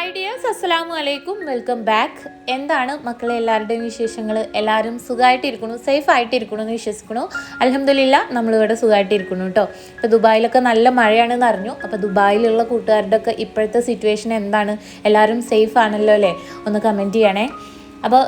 Hi dears അസ്സലാമു അലൈക്കും. Welcome back. എന്താണ് മക്കളെ എല്ലാവരുടെയും വിശേഷങ്ങൾ എല്ലാവരും സുഖമായിട്ടിരിക്കണു സേഫ് ആയിട്ടിരിക്കണു എന്ന് വിശ്വസിക്കണു? അലഹമില്ല നമ്മളിവിടെ സുഖമായിട്ടിരിക്കണു കേട്ടോ ഇപ്പോൾ ദുബായിലൊക്കെ നല്ല മഴയാണെന്ന് അറിഞ്ഞു. അപ്പോൾ ദുബായിലുള്ള കൂട്ടുകാരുടെ ഒക്കെ ഇപ്പോഴത്തെ സിറ്റുവേഷൻ എന്താണ്? എല്ലാവരും സേഫ് ആണല്ലോ അല്ലേ? ഒന്ന് കമന്റ് ചെയ്യണേ. അപ്പോൾ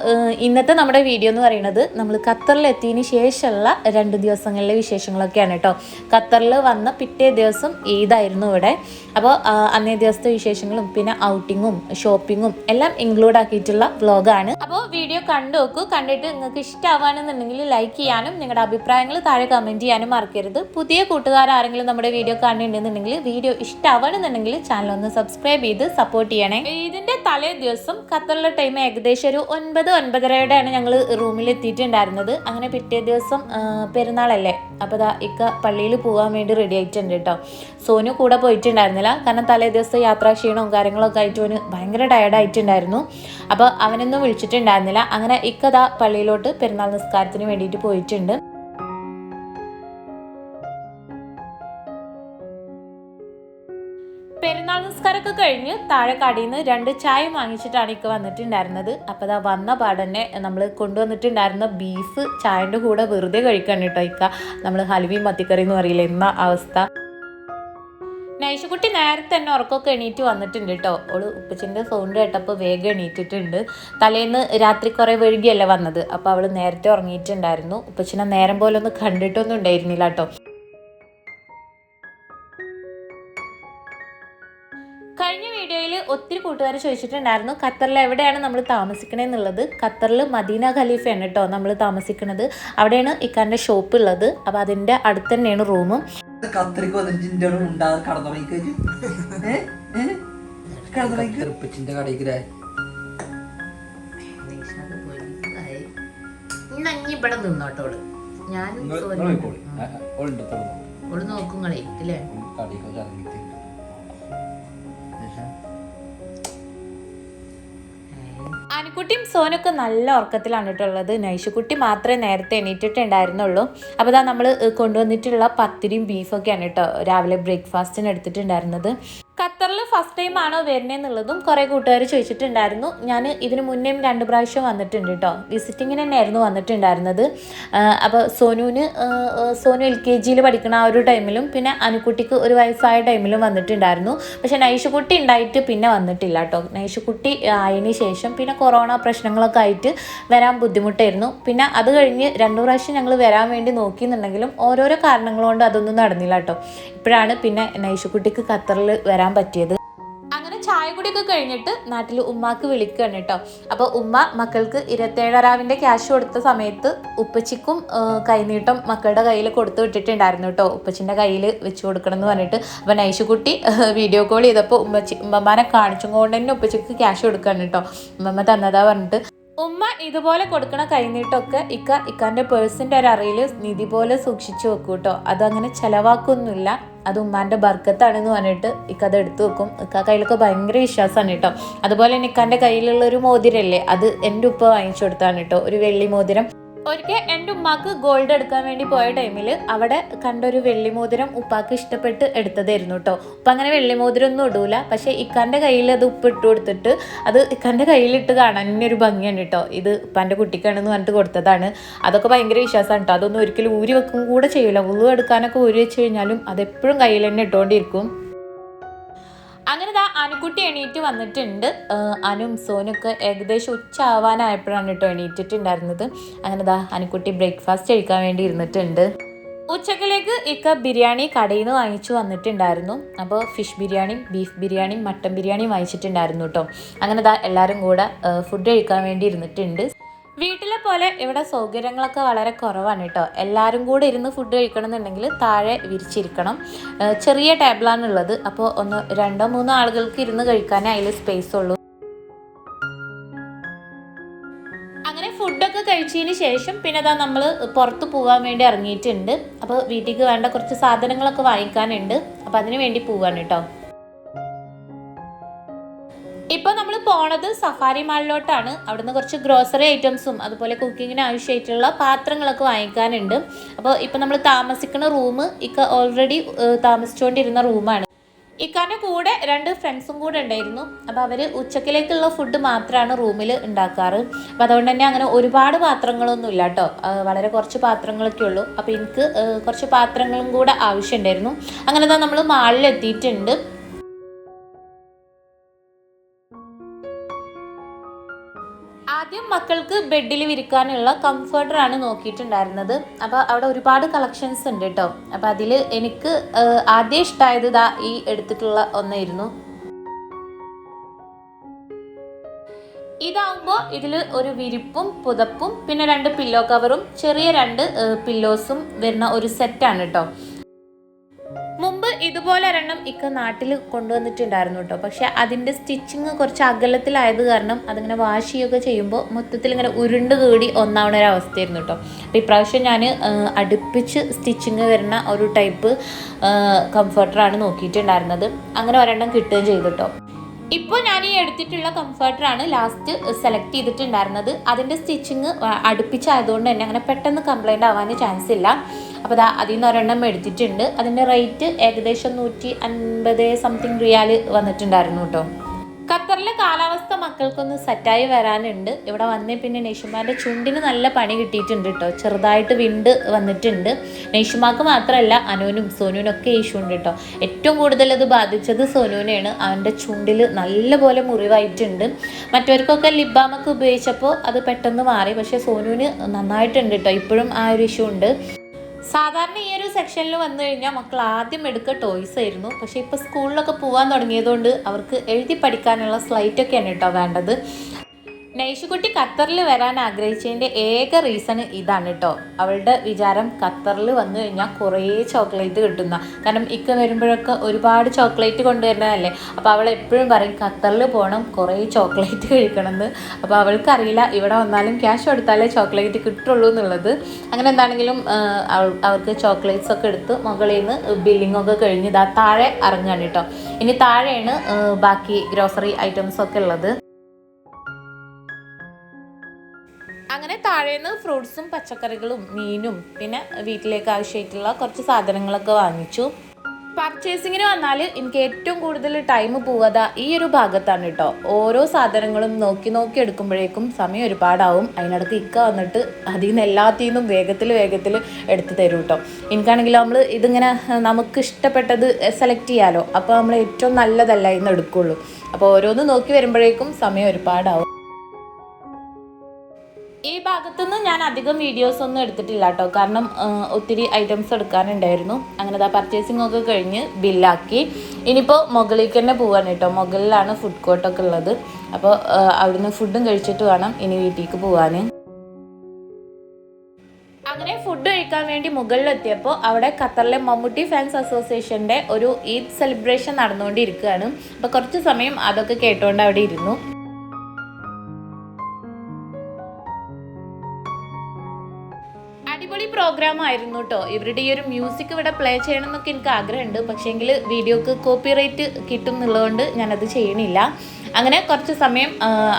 ഇന്നത്തെ നമ്മുടെ വീഡിയോ എന്ന് പറയുന്നത് നമ്മൾ ഖത്തറിൽ എത്തിയതിന് ശേഷമുള്ള രണ്ട് ദിവസങ്ങളിലെ വിശേഷങ്ങളൊക്കെയാണ് കേട്ടോ ഖത്തറിൽ വന്ന പിറ്റേ ദിവസം ഈദായിരുന്നു ഇവിടെ. അപ്പോൾ അന്നേ ദിവസത്തെ വിശേഷങ്ങളും പിന്നെ ഔട്ടിങ്ങും ഷോപ്പിങ്ങും എല്ലാം ഇൻക്ലൂഡ് ആക്കിയിട്ടുള്ള വ്ലോഗാണ്. അപ്പോൾ വീഡിയോ കണ്ടു നോക്കൂ. കണ്ടിട്ട് നിങ്ങൾക്ക് ഇഷ്ടമാവാണെന്നുണ്ടെങ്കിൽ ലൈക്ക് ചെയ്യാനും നിങ്ങളുടെ അഭിപ്രായങ്ങൾ താഴെ കമന്റ് ചെയ്യാനും മറക്കരുത്. പുതിയ കൂട്ടുകാർ ആരെങ്കിലും നമ്മുടെ വീഡിയോ കാണുന്നുണ്ടെന്നുണ്ടെങ്കിൽ വീഡിയോ ഇഷ്ടമാവണമെന്നുണ്ടെങ്കിൽ ചാനൽ ഒന്ന് സബ്സ്ക്രൈബ് ചെയ്ത് സപ്പോർട്ട് ചെയ്യണേ. ഇതിന്റെ തലേ ദിവസം ഖത്തറിലെ ടൈം ഏകദേശം ഒരു ഒൻപത് ഒൻപതരയോടെയാണ് ഞങ്ങൾ റൂമിൽ എത്തിയിട്ടുണ്ടായിരുന്നത്. അങ്ങനെ പിറ്റേ ദിവസം പെരുന്നാളല്ലേ? അപ്പോൾ ദാ ഇക്ക പള്ളിയിൽ പോകാൻ വേണ്ടി റെഡി ആയിട്ടുണ്ട് കേട്ടോ സോനു കൂടെ പോയിട്ടുണ്ടായിരുന്നില്ല. കാരണം തലേ ദിവസം യാത്രാ ക്ഷീണവും കാര്യങ്ങളൊക്കെ ആയിട്ട് അവന് ഭയങ്കര ടയർഡായിട്ടുണ്ടായിരുന്നു അപ്പോൾ അവനൊന്നും വിളിച്ചിട്ടുണ്ടായിരുന്നില്ല. അങ്ങനെ ഇക്കതാ പള്ളിയിലോട്ട് പെരുന്നാൾ നിസ്കാരത്തിന് വേണ്ടിയിട്ട് പോയിട്ടുണ്ട്. പെരുന്നാൾ നിസ്കാരമൊക്കെ കഴിഞ്ഞ് താഴെ കടയിൽ നിന്ന് രണ്ട് ചായ വാങ്ങിച്ചിട്ടാണ് ഇക്ക വന്നിട്ടുണ്ടായിരുന്നത്. അപ്പോൾ അതാ വന്ന പാടന്നെ നമ്മൾ കൊണ്ടുവന്നിട്ടുണ്ടായിരുന്ന ബീഫ് ചായന്റെ കൂടെ വെറുതെ കഴിക്കാൻ കേട്ടോ ഇക്ക. നമ്മൾ ഹൽവിയും മത്തിക്കറി എന്ന് പറയില്ല എന്ന അവസ്ഥ? നൈഷുക്കുട്ടി നേരത്തെ തന്നെ ഉറക്കമൊക്കെ എണീറ്റ് വന്നിട്ടുണ്ട് കേട്ടോ. ഓൾ ഉപ്പച്ചിന്റെ സൗണ്ട് കേട്ടപ്പോൾ വേഗം എണീറ്റിട്ടുണ്ട്. തലേന്ന് രാത്രി കുറേ വൈകിയല്ലേ വന്നത്. അപ്പോൾ അവൾ നേരത്തെ ഉറങ്ങിയിട്ടുണ്ടായിരുന്നു. ഉപ്പച്ചിനെ നേരം പോലെ ഒന്ന് കണ്ടിട്ടൊന്നും ഉണ്ടായിരുന്നില്ല കേട്ടോ. കൂട്ടുകാർ ചോദിച്ചിട്ടുണ്ടായിരുന്നു ഖത്തറിൽ എവിടെയാണ് നമ്മൾ താമസിക്കണേ എന്നുള്ളത്. ഖത്തറിൽ മദീന ഖലീഫയാണ് കേട്ടോ നമ്മൾ താമസിക്കുന്നത് അവിടെയാണ് ഇക്കാന്റെ ഷോപ്പ് ഉള്ളത്. അപ്പോൾ അതിന്റെ അടുത്ത് തന്നെയാണ് റൂമും ഞാൻ ഇവിടെ നിന്നോട്ടോൾ ഓൾ. നോക്കുങ്ങളേ ഇല്ലേ? ആനക്കുട്ടിയും സോനൊക്കെ നല്ല ഉറക്കത്തിലാണ് കേട്ടോ ഉള്ളത്. നൈഷുക്കുട്ടി മാത്രമേ നേരത്തെ എണീറ്റിട്ടുണ്ടായിരുന്നുള്ളൂ. അപ്പോൾ ഇതാ നമ്മൾ കൊണ്ടുവന്നിട്ടുള്ള പത്തിരിയും ബീഫൊക്കെയാണ് കേട്ടോ രാവിലെ ബ്രേക്ക്ഫാസ്റ്റിന് എടുത്തിട്ടുണ്ടായിരുന്നത്. ഖത്തറിൽ ഫസ്റ്റ് ടൈം ആണോ വരുന്നതെന്നുള്ളതും കുറേ കൂട്ടുകാർ ചോദിച്ചിട്ടുണ്ടായിരുന്നു. ഞാൻ ഇതിന് മുന്നേയും രണ്ട് പ്രാവശ്യം വന്നിട്ടുണ്ട് കേട്ടോ വിസിറ്റിങ്ങിന് തന്നെയായിരുന്നു വന്നിട്ടുണ്ടായിരുന്നത്. അപ്പോൾ സോനുവിന് സോനു എൽ കെ ജിയിൽ പഠിക്കുന്ന ആ ഒരു ടൈമിലും പിന്നെ അനുക്കുട്ടിക്ക് ഒരു വയസ്സായ ടൈമിലും വന്നിട്ടുണ്ടായിരുന്നു. പക്ഷേ നൈഷുക്കുട്ടി ഉണ്ടായിട്ട് പിന്നെ വന്നിട്ടില്ല കേട്ടോ നൈഷുക്കുട്ടി ആയതിന് ശേഷം പിന്നെ കൊറോണ പ്രശ്നങ്ങളൊക്കെ ആയിട്ട് വരാൻ ബുദ്ധിമുട്ടായിരുന്നു. പിന്നെ അത് കഴിഞ്ഞ് രണ്ട് പ്രാവശ്യം ഞങ്ങൾ വരാൻ വേണ്ടി നോക്കിയെന്നുണ്ടെങ്കിലും ഓരോരോ കാരണങ്ങൾ കൊണ്ട് അതൊന്നും നടന്നില്ല കേട്ടോ ഇപ്പോഴാണ് പിന്നെ നൈഷുക്കുട്ടിക്ക് ഖത്തറിൽ വരാൻ പറ്റിയത്. അങ്ങനെ ചായ കുടിയൊക്കെ കഴിഞ്ഞിട്ട് നാട്ടിൽ ഉമ്മാക്ക് വിളിക്കുകയാണ് കേട്ടോ. അപ്പോൾ ഉമ്മ മക്കൾക്ക് ഇരുപത്തേഴരാവിന്റെ ക്യാഷ് കൊടുത്ത സമയത്ത് ഉപ്പച്ചിക്കും കൈനീട്ടം മക്കളുടെ കയ്യിൽ കൊടുത്തു വിട്ടിട്ടുണ്ടായിരുന്നു കേട്ടോ. ഉപ്പച്ചിന്റെ കയ്യിൽ വെച്ച് കൊടുക്കണം എന്ന് പറഞ്ഞിട്ട് അപ്പോൾ നൈഷുക്കുട്ടി വീഡിയോ കോൾ ചെയ്തപ്പോൾ ഉമ്മച്ചി ഉമ്മമാനെ കാണിച്ചും കൊണ്ട് തന്നെ ഉപ്പച്ചിക്ക് ക്യാഷ് കൊടുക്കുകയാണ് കേട്ടോ. ഉമ്മമ്മ തന്നതാ പറഞ്ഞിട്ട്. ഉമ്മ ഇതുപോലെ കൊടുക്കണ കൈനീട്ടമൊക്കെ ഇക്ക ഇക്കാന്റെ പേഴ്സിന്റെ ഒരു അറയിൽ നിധി പോലെ സൂക്ഷിച്ചു വെക്കൂട്ടോ കേട്ടോ. അതങ്ങനെ ചെലവാക്കൊന്നുമില്ല. അത് ഉമ്മാന്റെ ബർക്കത്താണെന്ന് പറഞ്ഞിട്ട് ഇക്കത് എടുത്തു വെക്കും. ഇക്ക കയ്യിലൊക്കെ ഭയങ്കര വിശ്വാസമാണ് കേട്ടോ. അതുപോലെ തന്നെ ഇക്കാന്റെ കയ്യിലുള്ള ഒരു മോതിരല്ലേ? അത് എന്റെ ഉപ്പ വാങ്ങിച്ചു കൊടുത്താണ് കേട്ടോ. ഒരു വെള്ളി മോതിരം. ഒരിക്കൽ എന്റെ ഉമ്മാക്ക് ഗോൾഡ് എടുക്കാൻ വേണ്ടി പോയ ടൈമിൽ അവിടെ കണ്ടൊരു വെള്ളിമോതിരം ഉപ്പാക്ക് ഇഷ്ടപ്പെട്ട് എടുത്തതായിരുന്നു കേട്ടോ ഉപ്പ അങ്ങനെ വെള്ളിമോതിരം ഒന്നും ഇടൂല. പക്ഷേ ഇക്കാന്റെ കയ്യിൽ അത് ഉപ്പ് ഇട്ട് കൊടുത്തിട്ട് അത് ഇക്കാന്റെ കയ്യിലിട്ട് കാണാൻ തന്നെ ഒരു ഭംഗിയാണ് കേട്ടോ ഇത് ഉപ്പാന്റെ കുട്ടിക്കാണെന്ന് പറഞ്ഞിട്ട് കൊടുത്തതാണ്. അതൊക്കെ ഭയങ്കര വിശ്വാസമാണ് കേട്ടോ അതൊന്നും ഒരിക്കലും ഊരി വെക്കും കൂടെ ചെയ്യില്ല ഉള്ളു എടുക്കാനൊക്കെ ഊരി വെച്ച് കഴിഞ്ഞാലും അതെപ്പോഴും കയ്യിൽ തന്നെ ഇട്ടുകൊണ്ടിരിക്കും അങ്ങനെ ദാ അനുക്കുട്ടി എണീറ്റ് വന്നിട്ടുണ്ട്. അനും സോനൊക്കെ ഏകദേശം ഉച്ച ആവാനായപ്പോഴാണ് കേട്ടോ എണീറ്റിട്ടുണ്ടായിരുന്നത്. അങ്ങനെ ദാ അനുക്കുട്ടി ബ്രേക്ക്ഫാസ്റ്റ് കഴിക്കാൻ വേണ്ടി ഇരുന്നിട്ടുണ്ട്. ഉച്ചക്കിലേക്ക് ഇക്ക ബിരിയാണി കടയിൽ നിന്ന് വാങ്ങിച്ചു വന്നിട്ടുണ്ടായിരുന്നു. അപ്പോൾ ഫിഷ് ബിരിയാണിയും ബീഫ് ബിരിയാണിയും മട്ടൻ ബിരിയാണിയും വാങ്ങിച്ചിട്ടുണ്ടായിരുന്നു കേട്ടോ. അങ്ങനെ ദാ എല്ലാവരും കൂടെ ഫുഡ് കഴിക്കാൻ വേണ്ടി ഇരുന്നിട്ടുണ്ട്. വീട്ടിലെ പോലെ ഇവിടെ സൗകര്യങ്ങളൊക്കെ വളരെ കുറവാണ് കേട്ടോ. എല്ലാവരും കൂടെ ഇരുന്ന് ഫുഡ് കഴിക്കണം എന്നുണ്ടെങ്കിൽ താഴെ വിരിച്ചിരിക്കണം. ചെറിയ ടേബിളാണ് ഉള്ളത്. അപ്പോൾ ഒന്ന് രണ്ടോ മൂന്നോ ആളുകൾക്ക് ഇരുന്ന് കഴിക്കാനേ അതിൽ സ്പേസ് ഉള്ളൂ. അങ്ങനെ ഫുഡൊക്കെ കഴിച്ചതിന് ശേഷം പിന്നെ അതാ നമ്മൾ പുറത്ത് പോകാൻ വേണ്ടി ഇറങ്ങിയിട്ടുണ്ട്. അപ്പോൾ വീട്ടിലേക്ക് വേണ്ട കുറച്ച് സാധനങ്ങളൊക്കെ വാങ്ങിക്കാനുണ്ട്. അപ്പോൾ അതിന് വേണ്ടി പോവാണ് കേട്ടോ. പോണത് സഫാരി മാളിലോട്ടാണ്. അവിടുന്ന് കുറച്ച് ഗ്രോസറി ഐറ്റംസും അതുപോലെ കുക്കിങ്ങിന് ആവശ്യമായിട്ടുള്ള പാത്രങ്ങളൊക്കെ വാങ്ങിക്കാനുണ്ട്. അപ്പോൾ ഇപ്പോൾ നമ്മൾ താമസിക്കുന്ന റൂം ഇക്ക ഓൾറെഡി താമസിച്ചുകൊണ്ടിരുന്ന റൂമാണ് ഇക്കാന്റെ കൂടെ രണ്ട് ഫ്രണ്ട്സും കൂടെ ഉണ്ടായിരുന്നു. അപ്പോൾ അവർ ഉച്ചക്കിലേക്കുള്ള ഫുഡ് മാത്രമാണ് റൂമിൽ ഉണ്ടാക്കാറ്. അപ്പോൾ അതുകൊണ്ട് തന്നെ അങ്ങനെ ഒരുപാട് പാത്രങ്ങളൊന്നും ഇല്ല കേട്ടോ. വളരെ കുറച്ച് പാത്രങ്ങളൊക്കെ ഉള്ളൂ. അപ്പോൾ എനിക്ക് കുറച്ച് പാത്രങ്ങളും കൂടെ ആവശ്യമുണ്ടായിരുന്നു. അങ്ങനെ തന്നെ നമ്മൾ മാളിൽ ആദ്യം മക്കൾക്ക് ബെഡിൽ വിരിക്കാനുള്ള കംഫർട്ടർ ആണ് നോക്കിയിട്ടുണ്ടായിരുന്നത്. അപ്പോൾ അവിടെ ഒരുപാട് കളക്ഷൻസ് ഉണ്ട് കേട്ടോ അപ്പോൾ അതിൽ എനിക്ക് ആദ്യം ഇഷ്ടമായത് ഇതാ ഈ എടുത്തിട്ടുള്ള ഒന്നായിരുന്നു. ഇതാവുമ്പോൾ ഇതിൽ ഒരു വിരിപ്പും പുതപ്പും പിന്നെ രണ്ട് പില്ലോ കവറും ചെറിയ രണ്ട് പില്ലോസും വരുന്ന ഒരു സെറ്റാണ് കേട്ടോ ഇതുപോലെ ഒരെണ്ണം ഇക്ക നാട്ടിൽ കൊണ്ടുവന്നിട്ടുണ്ടായിരുന്നു കേട്ടോ. പക്ഷെ അതിന്റെ സ്റ്റിച്ചിങ് കുറച്ച് അകലത്തിലായത് കാരണം അതിങ്ങനെ ചെയ്യുകയൊക്കെ ചെയ്യുമ്പോൾ മൊത്തത്തിൽ ഇങ്ങനെ ഉരുണ്ട് കൂടി ഒന്നാവുന്ന ഒരു അവസ്ഥയായിരുന്നു കേട്ടോ. അപ്പോൾ ഇപ്രാവശ്യം ഞാൻ അടുപ്പിച്ച് സ്റ്റിച്ചിങ് വരുന്ന ഒരു ടൈപ്പ് കംഫർട്ടറാണ് നോക്കിയിട്ടുണ്ടായിരുന്നത്. അങ്ങനെ ഒരെണ്ണം കിട്ടുകയും ചെയ്തു കേട്ടോ. ഇപ്പോൾ ഞാൻ ഈ എടുത്തിട്ടുള്ള കംഫർട്ടറാണ് ലാസ്റ്റ് സെലക്ട് ചെയ്തിട്ടുണ്ടായിരുന്നത്. അതിന്റെ സ്റ്റിച്ചിങ് അടുപ്പിച്ചായതുകൊണ്ട് തന്നെ അങ്ങനെ പെട്ടെന്ന് കംപ്ലൈന്റ് ആവാൻ ചാൻസ് ഇല്ല. അപ്പോൾ ദാ അതിൽ നിന്ന് ഒരെണ്ണം എടുത്തിട്ടുണ്ട്. അതിന്റെ റേറ്റ് ഏകദേശം നൂറ്റി അൻപത് സംതിങ് റിയാൽ വന്നിട്ടുണ്ടായിരുന്നു കേട്ടോ ഖത്തറിലെ കാലാവസ്ഥ മക്കൾക്കൊന്ന് സെറ്റായി വരാനുണ്ട്. ഇവിടെ വന്നേ പിന്നെ നെയ്ഷുമാരുടെ ചുണ്ടിന് നല്ല പണി കിട്ടിയിട്ടുണ്ട് കേട്ടോ ചെറുതായിട്ട് വിണ്ട് വന്നിട്ടുണ്ട്. നെയ്ഷുമാക്ക് മാത്രമല്ല അനുവിനും സോനുവിനും ഒക്കെ ഇഷ്യൂ ഉണ്ട് കേട്ടോ ഏറ്റവും കൂടുതൽ അത് ബാധിച്ചത് സോനുവിനെയാണ്. അവന്റെ ചുണ്ടിൽ നല്ലപോലെ മുറിവായിട്ടുണ്ട്. മറ്റവർക്കൊക്കെ ലിബാമൊക്കെ ഉപയോഗിച്ചപ്പോൾ അത് പെട്ടെന്ന് മാറി. പക്ഷേ സോനുവിന് നന്നായിട്ടുണ്ട് കേട്ടോ ഇപ്പോഴും ആ ഒരു ഇഷ്യൂ ഉണ്ട്. സാധാരണ ഈ ഒരു സെക്ഷനിൽ വന്നു കഴിഞ്ഞാൽ മക്കൾ ആദ്യം എടുക്കുക ടോയ്സ് ആയിരുന്നു. പക്ഷേ ഇപ്പോൾ സ്കൂളിലൊക്കെ പോകാൻ തുടങ്ങിയതുകൊണ്ട് അവർക്ക് എഴുതി പഠിക്കാനുള്ള സ്ലൈറ്റൊക്കെയാണ് കേട്ടോ വേണ്ടത്. നൈഷുകുട്ടി ഖത്തറിൽ വരാൻ ആഗ്രഹിച്ചതിന്റെ ഏക റീസൺ ഇതാണ് കേട്ടോ അവളുടെ വിചാരം ഖത്തറിൽ വന്നു കഴിഞ്ഞാൽ കുറേ ചോക്ലേറ്റ് കിട്ടുന്ന. കാരണം ഇക്ക വരുമ്പോഴൊക്കെ ഒരുപാട് ചോക്ലേറ്റ് കൊണ്ടുവരുന്നതല്ലേ? അപ്പോൾ അവൾ എപ്പോഴും പറയും ഖത്തറിൽ പോകണം കുറേ ചോക്ലേറ്റ് കഴിക്കണം എന്ന് അപ്പോൾ അവൾക്കറിയില്ല ഇവിടെ വന്നാലും ക്യാഷ് കൊടുത്താലേ ചോക്ലേറ്റ് കിട്ടുള്ളൂ എന്നുള്ളത്. അങ്ങനെ എന്താണെങ്കിലും അവർക്ക് ചോക്ലേറ്റ്സ് ഒക്കെ എടുത്ത് മുകളിൽ നിന്ന് ബില്ലിംഗ് ഒക്കെ കഴിഞ്ഞ് ഇതാ താഴെ ഇറങ്ങാണ് കേട്ടോ ഇനി താഴെയാണ് ബാക്കി ഗ്രോസറി ഐറ്റംസ് ഒക്കെ ഉള്ളത്. അങ്ങനെ താഴേന്ന് ഫ്രൂട്ട്സും പച്ചക്കറികളും മീനും പിന്നെ വീട്ടിലേക്ക് ആവശ്യമായിട്ടുള്ള കുറച്ച് സാധനങ്ങളൊക്കെ വാങ്ങിച്ചു. പർച്ചേസിങ്ങിന് വന്നാൽ എനിക്ക് ഏറ്റവും കൂടുതൽ ടൈം പോവാത ഈ ഒരു ഭാഗത്താണ് കേട്ടോ ഓരോ സാധനങ്ങളും നോക്കി നോക്കി എടുക്കുമ്പോഴേക്കും സമയം ഒരുപാടാവും. അതിനടുത്ത് ഇക്ക വന്നിട്ട് അതിൽ നിന്ന് എല്ലാത്തിൽ നിന്നും വേഗത്തിൽ വേഗത്തിൽ എടുത്തു തരും കേട്ടോ എനിക്കാണെങ്കിൽ നമ്മൾ ഇതിങ്ങനെ നമുക്ക് ഇഷ്ടപ്പെട്ടത് സെലക്ട് ചെയ്യാലോ. അപ്പോൾ നമ്മൾ ഏറ്റവും നല്ലതല്ല ഇന്ന് എടുക്കുള്ളൂ. അപ്പോൾ ഓരോന്ന് നോക്കി വരുമ്പോഴേക്കും സമയം ഒരുപാടാവും. ഈ ഭാഗത്തുനിന്ന് ഞാൻ അധികം വീഡിയോസ് ഒന്നും എടുത്തിട്ടില്ല കേട്ടോ കാരണം ഒത്തിരി ഐറ്റംസ് എടുക്കാനുണ്ടായിരുന്നു. അങ്ങനെ ദാ പർച്ചേസിംഗ് ഒക്കെ കഴിഞ്ഞ് ബില്ലാക്കി ഇനിയിപ്പോൾ മുകളിലേക്ക് തന്നെ പോവാണ് കേട്ടോ മുകളിലാണ് ഫുഡ് കോർട്ടൊക്കെ ഉള്ളത്. അപ്പോൾ അവിടുന്ന് ഫുഡും കഴിച്ചിട്ട് വേണം ഇനി വീട്ടിലേക്ക് പോവാൻ അങ്ങനെ ഫുഡ് കഴിക്കാൻ വേണ്ടി മുകളിലെത്തിയപ്പോൾ അവിടെ ഖത്തറിലെ മമ്മൂട്ടി ഫാൻസ് അസോസിയേഷന്റെ ഒരു ഈദ് സെലിബ്രേഷൻ നടന്നുകൊണ്ടിരിക്കുകയാണ്. അപ്പോൾ കുറച്ച് സമയം അതൊക്കെ കേട്ടുകൊണ്ട് അവിടെ ഇരുന്നു. അടിപൊളി പ്രോഗ്രാം ആയിരുന്നു കേട്ടോ ഇവരുടെ ഈ ഒരു മ്യൂസിക് ഇവിടെ പ്ലേ ചെയ്യണം എന്നൊക്കെ എനിക്ക് ആഗ്രഹമുണ്ട്. പക്ഷേങ്കിൽ വീഡിയോക്ക് കോപ്പിറൈറ്റ് കിട്ടും എന്നുള്ളതുകൊണ്ട് ഞാനത് ചെയ്യണില്ല. അങ്ങനെ കുറച്ച് സമയം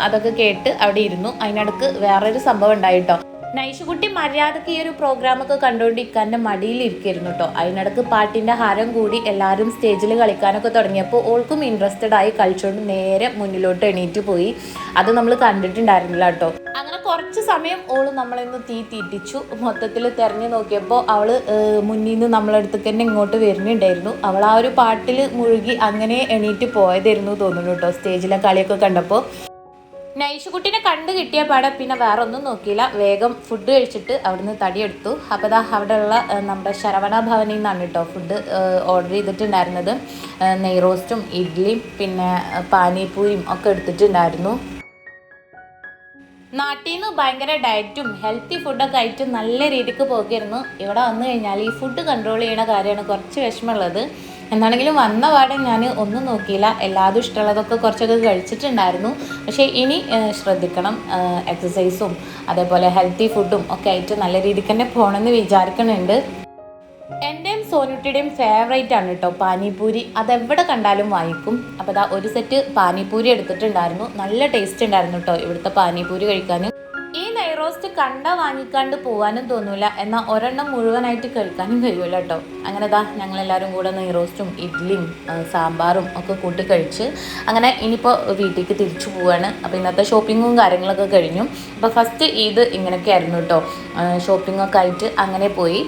അതൊക്കെ കേട്ട് അവിടെ ഇരുന്നു. അതിനടുക്ക് വേറൊരു സംഭവം ഉണ്ടായിട്ടോ നൈഷുകുട്ടി മര്യാദയ്ക്ക് ഈ ഒരു പ്രോഗ്രാമൊക്കെ കണ്ടുകൊണ്ട് ഇക്കാന്റെ മടിയിലിരിക്കായിരുന്നു കേട്ടോ അതിനിടക്ക് പാട്ടിന്റെ ഹാരം കൂടി എല്ലാവരും സ്റ്റേജിൽ കളിക്കാനൊക്കെ തുടങ്ങിയപ്പോൾ ഓൾക്കും ഇൻട്രസ്റ്റഡ് ആയി കളിച്ചുകൊണ്ട് നേരെ മുന്നിലോട്ട് എണീറ്റ് പോയി. അത് നമ്മൾ കണ്ടിട്ടുണ്ടായിരുന്നില്ല കേട്ടോ അങ്ങനെ കുറച്ച് സമയം ഓൾ നമ്മളിന്ന് തീ തീറ്റിച്ചു. മൊത്തത്തിൽ തെരഞ്ഞു നോക്കിയപ്പോൾ അവൾ മുന്നിൽ നിന്ന് നമ്മളടുത്തേക്ക് തന്നെ ഇങ്ങോട്ട് വരുന്നുണ്ടായിരുന്നു. അവൾ ആ ഒരു പാട്ടിൽ മുഴുകി അങ്ങനെ എണീറ്റ് പോയതായിരുന്നു തോന്നുന്നു കേട്ടോ സ്റ്റേജിലെ കളിയൊക്കെ കണ്ടപ്പോൾ നൈഷുകുട്ടിനെ കണ്ടു കിട്ടിയ പാടെ പിന്നെ വേറെ ഒന്നും നോക്കിയില്ല. വേഗം ഫുഡ് കഴിച്ചിട്ട് അവിടുന്ന് തടിയെടുത്തു. അപ്പോൾ ദാ അവിടെയുള്ള നമ്മുടെ ശരവണ ഭവനിൽ നിന്നാണ് കേട്ടോ ഫുഡ് ഓർഡർ ചെയ്തിട്ടുണ്ടായിരുന്നത്. നെയ്റോസ്റ്റും നെയ് റോസ്റ്റും ഇഡ്ഡലിയും പിന്നെ പാനിപ്പൂരിയും ഒക്കെ എടുത്തിട്ടുണ്ടായിരുന്നു. നാട്ടിൽ നിന്ന് ഭയങ്കര ഡയറ്റും ഹെൽത്തി ഫുഡൊക്കെ ആയിട്ട് നല്ല രീതിക്ക് പോകായിരുന്നു ഇവിടെ വന്നു കഴിഞ്ഞാൽ ഈ ഫുഡ് കൺട്രോൾ ചെയ്യുന്ന കാര്യമാണ് കുറച്ച് വിഷമമുള്ളത്. എന്താണെങ്കിലും വന്ന പാടെ ഞാൻ ഒന്നും നോക്കിയില്ല. എല്ലാതും ഇഷ്ടമുള്ളതൊക്കെ കുറച്ചൊക്കെ കഴിച്ചിട്ടുണ്ടായിരുന്നു. പക്ഷേ ഇനി ശ്രദ്ധിക്കണം എക്സസൈസും അതേപോലെ ഹെൽത്തി ഫുഡും ഒക്കെ ആയിട്ട് നല്ല രീതിക്ക് തന്നെ പോകണമെന്ന് വിചാരിക്കുന്നുണ്ട്. എന്റെയും സോനുട്ടിയുടെയും ഫേവറേറ്റ് ആണ് കേട്ടോ പാനിപൂരി. അതെവിടെ കണ്ടാലും വാങ്ങിക്കും അപ്പോൾ ദാ ഒരു സെറ്റ് പാനിപൂരി എടുത്തിട്ടുണ്ടായിരുന്നു. നല്ല ടേസ്റ്റ് ഉണ്ടായിരുന്നു കേട്ടോ ഇവിടുത്തെ പാനിപൂരി കഴിക്കാൻ ഈ നെയ് റോസ്റ്റ് കണ്ട വാങ്ങിക്കാണ്ട് പോകാനും തോന്നൂല. എന്നാൽ ഒരെണ്ണം മുഴുവനായിട്ട് കഴിക്കാനും കഴിയൂല കേട്ടോ അങ്ങനെ ദാ ഞങ്ങളെല്ലാവരും കൂടെ നെയ് റോസ്റ്റും ഇഡ്ഡലിയും സാമ്പാറും ഒക്കെ കൂട്ടി കഴിച്ച് അങ്ങനെ ഇനിയിപ്പോൾ വീട്ടിലേക്ക് തിരിച്ചു പോവാണ്. അപ്പോൾ ഇന്നത്തെ ഷോപ്പിങ്ങും കാര്യങ്ങളൊക്കെ കഴിഞ്ഞു. അപ്പോൾ ഫസ്റ്റ് ഇത് ഇങ്ങനെയൊക്കെ ആയിരുന്നു കേട്ടോ ഷോപ്പിങ്ങൊക്കെ ആയിട്ട് അങ്ങനെ പോയി.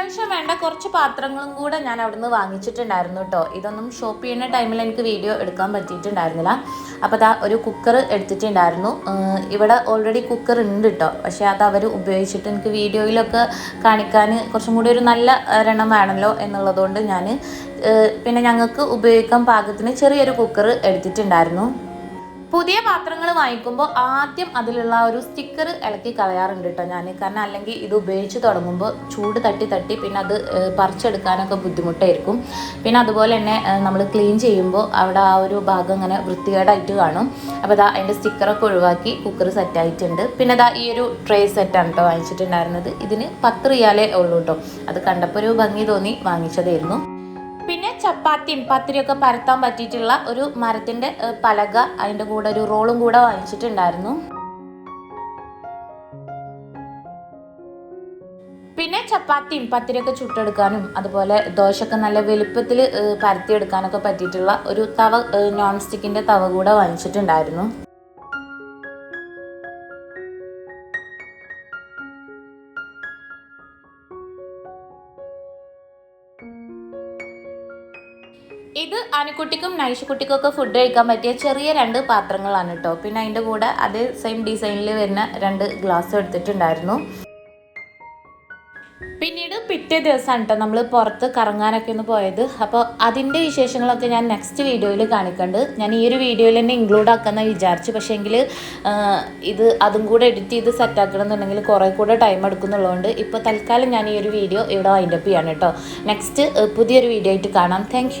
അത്യാവശ്യം വേണ്ട കുറച്ച് പാത്രങ്ങളും കൂടെ ഞാൻ അവിടുന്ന് വാങ്ങിച്ചിട്ടുണ്ടായിരുന്നു കേട്ടോ ഇതൊന്നും ഷോപ്പ് ചെയ്യുന്ന ടൈമിൽ എനിക്ക് വീഡിയോ എടുക്കാൻ പറ്റിയിട്ടുണ്ടായിരുന്നില്ല. അപ്പോൾ അതാ ഒരു കുക്കർ എടുത്തിട്ടുണ്ടായിരുന്നു. ഇവിടെ ഓൾറെഡി കുക്കർ ഉണ്ട് കേട്ടോ പക്ഷേ അത് അവർ ഉപയോഗിച്ചിട്ട് എനിക്ക് വീഡിയോയിലൊക്കെ കാണിക്കാൻ കുറച്ചും കൂടി ഒരു നല്ല ഒരെണ്ണം വേണമല്ലോ എന്നുള്ളതുകൊണ്ട് ഞാൻ പിന്നെ ഞങ്ങൾക്ക് ഉപയോഗിക്കാൻ പാകത്തിന് ചെറിയൊരു കുക്കർ എടുത്തിട്ടുണ്ടായിരുന്നു. പുതിയ പാത്രങ്ങൾ വാങ്ങിക്കുമ്പോൾ ആദ്യം അതിലുള്ള ഒരു സ്റ്റിക്കർ ഇളക്കി കളയാറുണ്ട് കേട്ടോ ഞാൻ കാരണം അല്ലെങ്കിൽ ഇത് ഉപയോഗിച്ച് തുടങ്ങുമ്പോൾ ചൂട് തട്ടി തട്ടി പിന്നെ അത് പറിച്ചെടുക്കാനൊക്കെ ബുദ്ധിമുട്ടായിരിക്കും. പിന്നെ അതുപോലെ തന്നെ നമ്മൾ ക്ലീൻ ചെയ്യുമ്പോൾ അവിടെ ആ ഒരു ഭാഗം ഇങ്ങനെ വൃത്തികേടായിട്ട് കാണും. അപ്പോൾ അതാ അതിന്റെ സ്റ്റിക്കറൊക്കെ ഒഴിവാക്കി കുക്കർ സെറ്റായിട്ടുണ്ട് പിന്നെ അതാ ഈ ഒരു ട്രേ സെറ്റാണ് കേട്ടോ വാങ്ങിച്ചിട്ടുണ്ടായിരുന്നത്. ഇതിന് പത്ത് റിയാലേ ഉള്ളൂ കേട്ടോ അത് കണ്ടപ്പോൾ ഒരു ഭംഗി തോന്നി വാങ്ങിച്ചതായിരുന്നു. ചപ്പാത്തിയും പത്തിരിയൊക്കെ പരത്താൻ പറ്റിയിട്ടുള്ള ഒരു മരത്തിന്റെ പലക അതിന്റെ കൂടെ ഒരു റോളും കൂടെ വാങ്ങിച്ചിട്ടുണ്ടായിരുന്നു. പിന്നെ ചപ്പാത്തിയും പത്തിരിയൊക്കെ ചുട്ടെടുക്കാനും അതുപോലെ ദോശയൊക്കെ നല്ല വലുപ്പത്തിൽ പരത്തിയെടുക്കാനൊക്കെ പറ്റിയിട്ടുള്ള ഒരു തവ നോൺ സ്റ്റിക്കിന്റെ തവ കൂടെ വാങ്ങിച്ചിട്ടുണ്ടായിരുന്നു. ഇത് അനുക്കുട്ടിക്കും നൈഷക്കുട്ടിക്കും ഒക്കെ ഫുഡ് കഴിക്കാൻ പറ്റിയ ചെറിയ രണ്ട് പാത്രങ്ങളാണ് കേട്ടോ പിന്നെ അതിന്റെ കൂടെ അതേ സെയിം ഡിസൈനിൽ വരുന്ന രണ്ട് ഗ്ലാസ് എടുത്തിട്ടുണ്ടായിരുന്നു. പിന്നീട് പിറ്റേ ദിവസമാണ് കേട്ടോ നമ്മൾ പുറത്ത് കറങ്ങാനൊക്കെ ഒന്ന് പോയത്. അപ്പോൾ അതിന്റെ വിശേഷങ്ങളൊക്കെ ഞാൻ നെക്സ്റ്റ് വീഡിയോയിൽ കാണിക്കണ്ട്. ഞാൻ ഈ ഒരു വീഡിയോയിൽ തന്നെ ഇൻക്ലൂഡ് ആക്കാമെന്ന് വിചാരിച്ചു. പക്ഷേ എങ്കിൽ ഇത് അതും കൂടെ എഡിറ്റ് ചെയ്ത് സെറ്റാക്കണം എന്നുണ്ടെങ്കിൽ കുറേ കൂടെ ടൈം എടുക്കുന്നുള്ളതുകൊണ്ട് ഇപ്പോൾ തൽക്കാലം ഞാൻ ഈ ഒരു വീഡിയോ ഇവിടെ വൈൻഡപ്പ് ചെയ്യാണ് കേട്ടോ നെക്സ്റ്റ് പുതിയൊരു വീഡിയോ ആയിട്ട് കാണാം. താങ്ക്